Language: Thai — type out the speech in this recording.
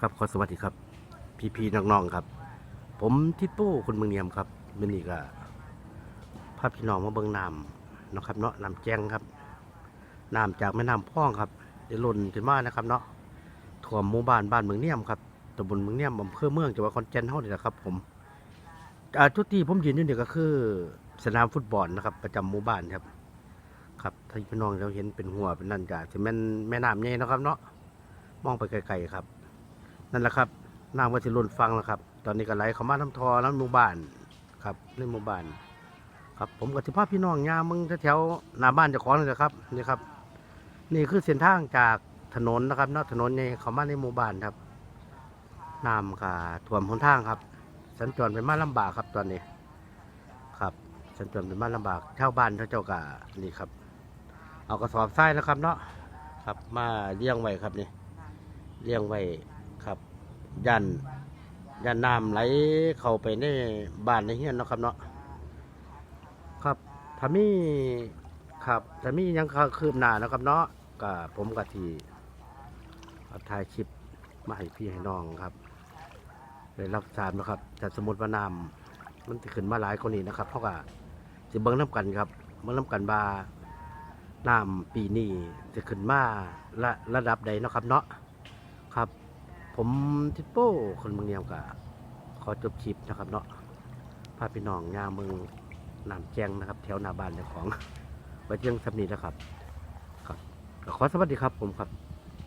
ครับขอสวัสดีครับ พี่พี่น้องๆครับ ผมทิดโป้คนเมืองเนียมครับมื่อนี้ก็พาพี่น้องมาเบิ่งน้ำเนาะครับเนาะน้ำแจ้งครับน้ำจากแม่น้ำพ่องครับได้ล้นขึ้นมานะครับเนาะท่วมหมู่บ้านบ้านเมืองเนียมครับตำบลเมืองเนียมอำเภอเมืองจังหวัดขอนแก่นเฮานี่แหละครับ ผมอ่าทุกที่ผมยืนอยู่นี่ก็คือสนามฟุตบอลนะครับ ประจำหมู่บ้านครับ ครับถ้าพี่น้องเราเห็นเป็นหัวเป็นนั่นก็จะแม่นแม่น้ำใหญ่นะครับ เนาะมองไปไกลๆครับ นั่นแหละครับน้ำก็จะล้นฟังแล้วครับ ตอนนี้ก็ไหลเข้ามาน้ำทอน้ำหมู่บ้านครับในหมู่บ้าน ครับผมกับที่พาพี่น้องยามมึงแถวหน้าบ้านเจ้าของนี่แหละครับนี่ครับ นี่คือเส้นทางจากถนนนะครับนอกถนนใหญ่เข้ามาในหมู่บ้านครับน้ำก็ท่วมหนทางครับ สัญจรไปมาลำบากครับตอนนี้ ครับ สัญจรไปมาลำบากชาวบ้านเขาเจ้ากะนี่ครับ เอากระสอบทรายนะครับเนาะครับมาเลี้ยงไว้ครับนี่เลี้ยงไว้ ครับยันยันน้ำไหลเข้าไปในบ้านในเฮียนเนาะครับเนาะครับถ้ามีครับถ้ามียังคืบหน้านะครับเนาะก็ผมก็ทีถ่ายคลิปมาให้พี่ให้น้องครับได้รับทราบนะครับแต่สมมติว่าน้ำมันจะขึ้นมาหลายคนนี้นะครับ เพราะว่าจะเบิ้งน้ำกันครับเบิ้งน้ำกันบาน้ำปีนี้จะขึ้นมาระระดับใดเนาะครับเนาะครับ ผมทิปโป้คนเมืองเนียมกะขอจบชิปนะครับเนาะพาพี่น้องยามเมืองนามแจ้งนะครับ แถวนาบ้านเจ้าของไว้เที่ยงสำนีนะครับ ครับขอสวัสดีครับผมครับ